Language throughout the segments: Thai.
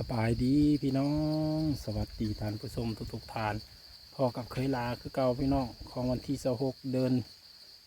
สบายดีพี่น้อง สวัสดีท่านผู้ชมทุกๆท่านพอกับเคยลาคือเก่าพี่น้องของวันที่26เดือน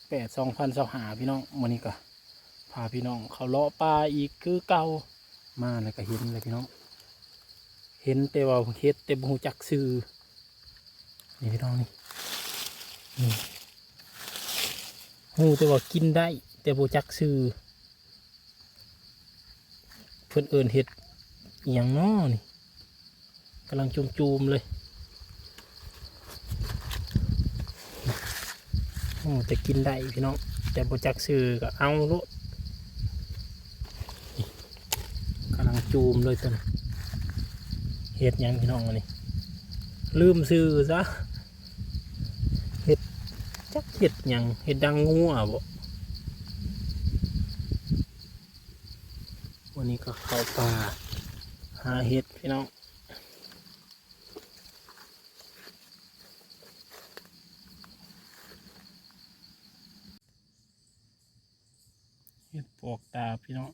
8 2025พี่น้องมื้อนี้ก็พาพี่น้องเขาเลาะป่าอีกคือเก่ามาแล้วก็เห็นเลยพี่น้อง เห็นแต่ว่าเฮ็ดแต่บ่ฮู้จักชื่อนี่พี่น้องนี่นี่ฮู้แต่ว่ากินได้ แต่บ่จักชื่อเพิ่นเอิ้นเฮ็ด อย่างน้อนี่กำลังจูมๆเลยโอ้แต่กินได้พี่น้องแต่บจักซื้อก็เอาลดนี่กำลังจูมเลยตัวเห็ดยังพี่น้องอันนี้ลืมซื้อซะเห็ดจักเห็ดยังเห็ดดังงัวบ่วันนี้ก็เข้าป่า หาเห็ดพี่น้องเห็ดปวกตาพี่น้อง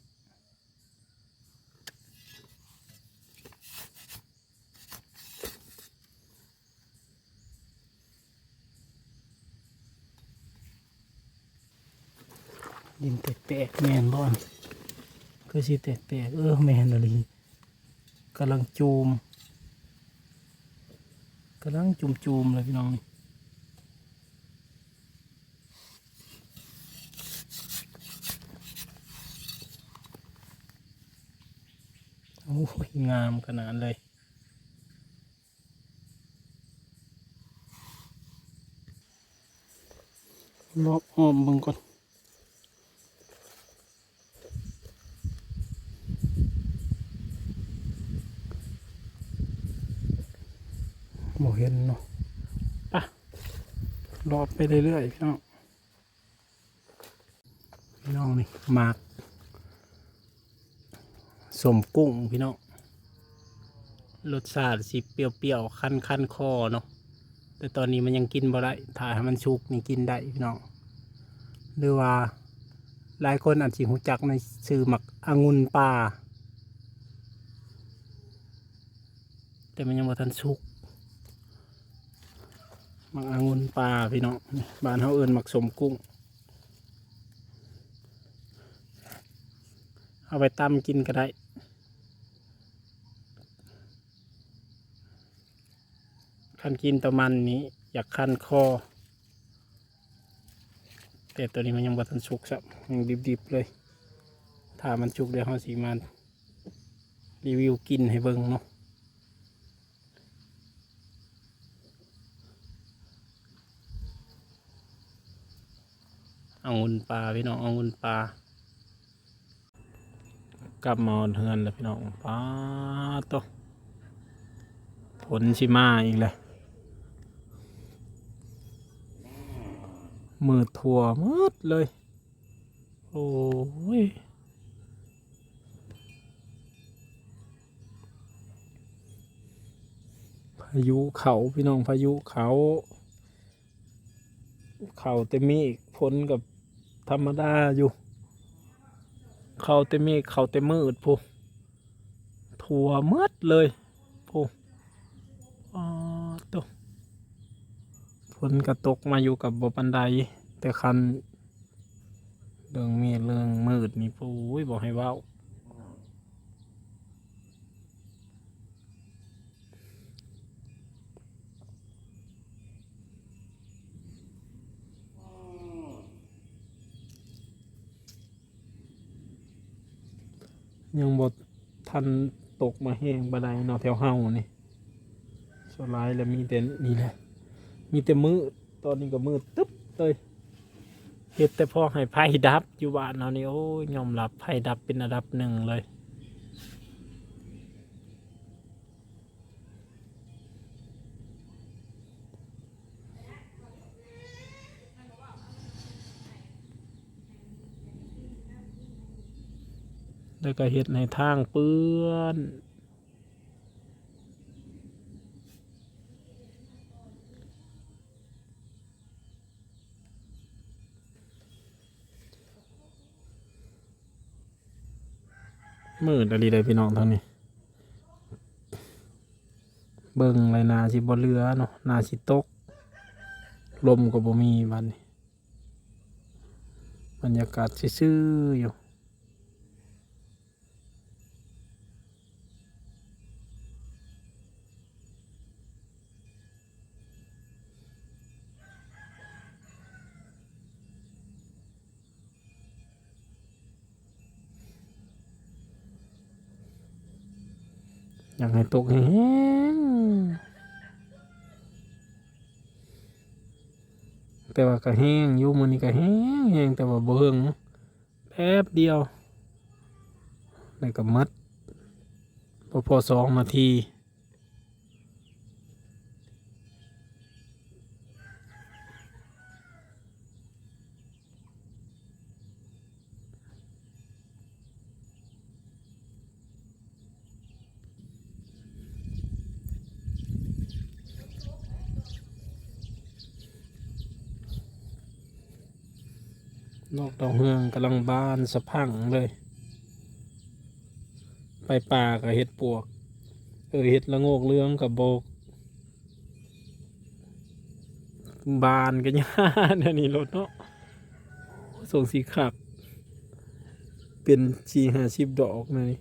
ดินแตกๆแมนบอนคือสิแตกๆเออแมนอะไร กำลังจูมกำลังจูมจูมๆเลยพี่น้องนี่โอ้ยงามขนาดเลยรอบอ้อมเบึงก่อน เห็นเนาะปะรอไปเรื่อยๆพี่น้อง พี่น้องนี่หมากสมกุ้งพี่น้องรสชาติสิเปรี้ยวๆคันคันๆคอเนาะแต่ตอนนี้มันยังกินบ่ได้ถ้าให้มันชุกนี่กินได้พี่น้องหรือว่าหลายคนอาจสิหูจักในชื่อหมักองุ่นป่าแต่มันยังบ่ทันชุก มักองุ่นปลาพี่น้องบ้านเขาเอิญหมักสมกุ้ง เอาไปตำกินก็ได้คันกินตัวมันนี้ อยากคันคอ แต่ตัวนี้มันยังบ่ทันสุกสับยังดิบๆเลย ถ้ามันสุกเดี๋ยวเขาสีมันรีวิวกินให้เบิ่งเนาะ เอางุนปลาพี่น้องเอางุนปลากลับมาเทือนแล้วพี่น้องปลาโตผลชิมาอีกเลยมือถั่วมืดเลย โอ้ยพายุเขาพี่น้องพายุเขา เขาเต็มเมฆพ้นกับ ธรรมดาอยู่ เขาเต็มเมฆเขาเต็มมืดพูถั่วมืดเลยพูอ๋อตกฝนกระตกมาอยู่กับบบันไดแต่คันเรื่องมีเรื่องมืดนี่ปูยบอกให้ว่า ยังบดทันตกมาแห้งบันไดเนาะแถวเฮานี่สลายแล้วมีแต่นี่แหละมีแต่มือตอนนี้ก็มือตึ๊บเลยเฮ็ดแต่พอให้ไพ่ดับอยู่บ้านเรานี่โอ้ยยอมรับไพ่ดับเป็นระดับหนึ่งเลย แล้วก็เฮ็ดในทางเปื้อนมืดอะไรเลยพี่น้องทางนี้ เบิ่งไรนาสิบ่เรือเนาะนาสิตก ลมก็บ่มีบัดนี้บรรยากาศซื่อๆอยู่ อยากให้ตกแห้งแต่ว่าก็แห้งอยู่มื้อนี้ก็แห้งแห้งแต่ว่าบ่เฮิงแป๊บเดียวแล้วก็มัดพอพอสองนาที นอกดอกเฮืองกำลังบานสะพังเลย ไปป่ากับเห็ดปวก เออเห็ดละโงกเรืองกับโบก บานกันยาเดี๋ยนี้รถเนาะส่งสีขับ เป็นชีหาชิบดอกเลย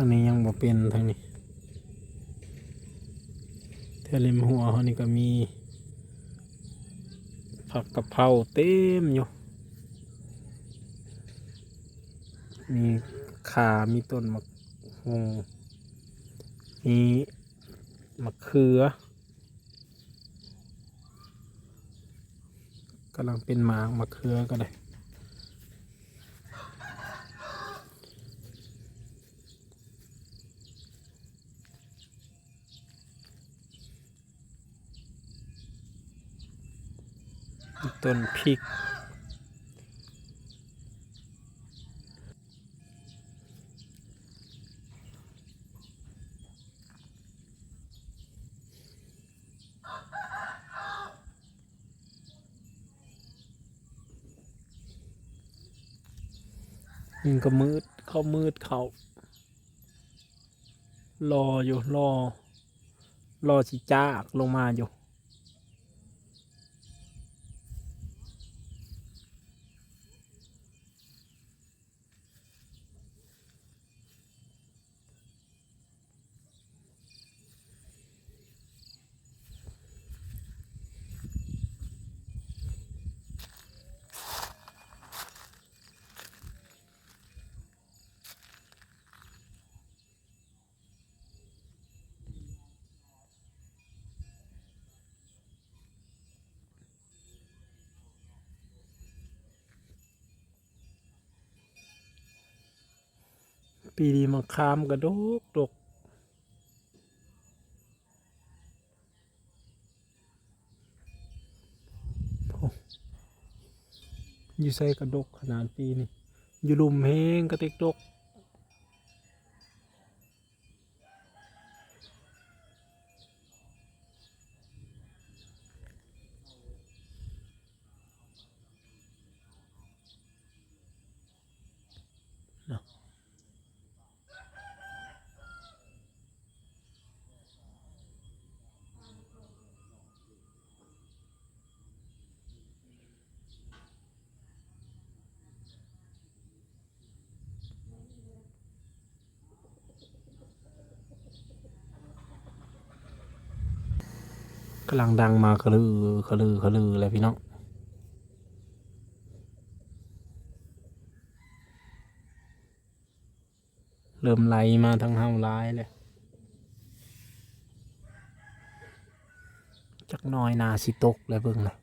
างนี้ยังบ่เป็นทางนี้เทาริมหัวเขานี่ก็มี ผักกะเพราเต็มอยู่ มีขามีต้นมะฮงมีมะเขือกำลังเป็นหมากมะเขือก็ได้ ต้นพริกมันก็มืดเข้ามืดเขารออยู่รอ รอสิจากลงมาอยู่ ปีนี้มะขามกระดกดกอยู่ใส่กระดกขนาดปีนี้อยู่ลุมแห้งกระติกดก กำลังดังมาคลือคลือคลือเลยพี่น้องเริ่มไหลมาทางเฮาร้ายเลยจักน้อยนาสิตกเลยเบิ่งเลย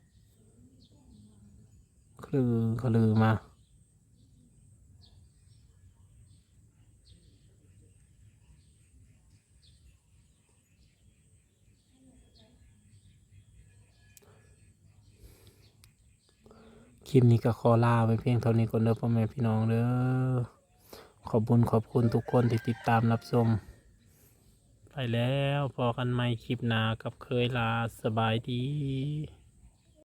คลือคลือมา คลิปนี้ก็ขอลาไปเพียงเท่านี้ก่อนเด้อพ่อแม่พี่น้องเด้อขอบคุญขอบคุณทุกคนที่ติดตามรับชมไปแล้วพอกันใหม่คลิปหน้ากับเคยลาสบายดี